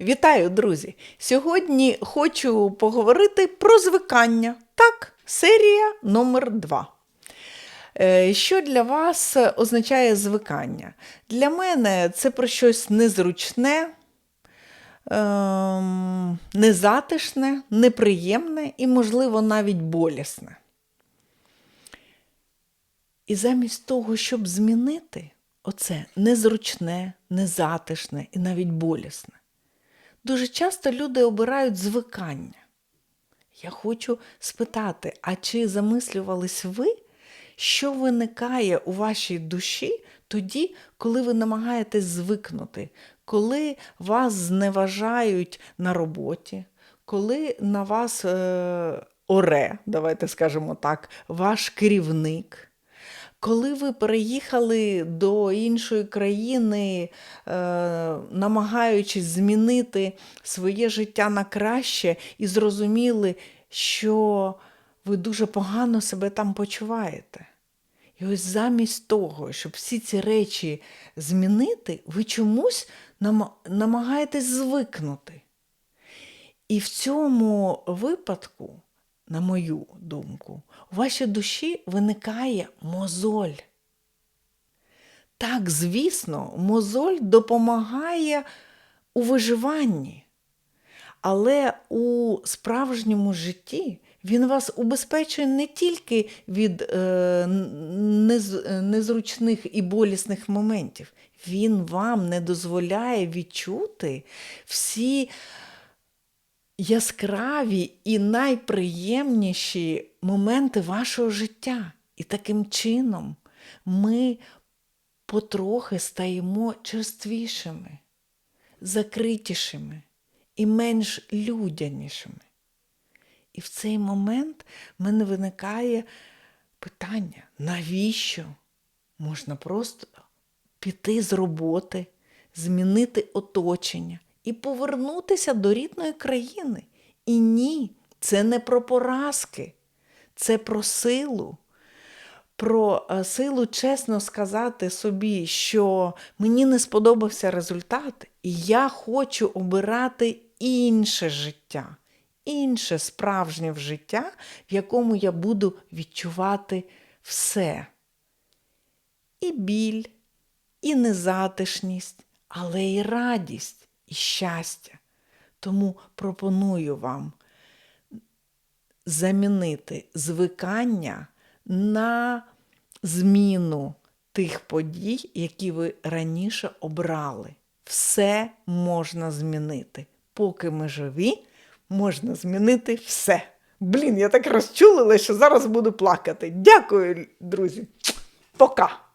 Вітаю, друзі! Сьогодні хочу поговорити про звикання. Так, серія номер 2. Що для вас означає звикання? Для мене це про щось незручне, ем, незатишне, неприємне і, можливо, навіть болісне. І замість того, щоб змінити оце незручне, незатишне і навіть болісне, дуже часто люди обирають звикання. Я хочу спитати, а чи замислювались ви, що виникає у вашій душі тоді, коли ви намагаєтесь звикнути, коли вас зневажають на роботі, коли на вас е, оре, давайте скажемо так, ваш керівник? Коли ви переїхали до іншої країни, е, намагаючись змінити своє життя на краще, і зрозуміли, що ви дуже погано себе там почуваєте. І ось замість того, щоб всі ці речі змінити, ви чомусь намагаєтесь звикнути. І в цьому випадку, на мою думку, у вашій душі виникає мозоль. Так, звісно, мозоль допомагає у виживанні, але у справжньому житті він вас убезпечує не тільки від е, незручних і болісних моментів, він вам не дозволяє відчути всі яскраві і найприємніші моменти вашого життя. І таким чином ми потрохи стаємо черствішими, закритішими і менш людянішими. І в цей момент в мене виникає питання, навіщо можна просто піти з роботи, змінити оточення і повернутися до рідної країни. І ні, це не про поразки, це про силу. Про е, силу чесно сказати собі, що мені не сподобався результат, і я хочу обирати інше життя, інше справжнє життя, в якому я буду відчувати все. І біль, і незатишність, але й радість, і щастя. Тому пропоную вам замінити звикання на зміну тих подій, які ви раніше обрали. Все можна змінити. Поки ми живі, можна змінити все. Блін, я так розчулила, що зараз буду плакати. Дякую, друзі. Пока!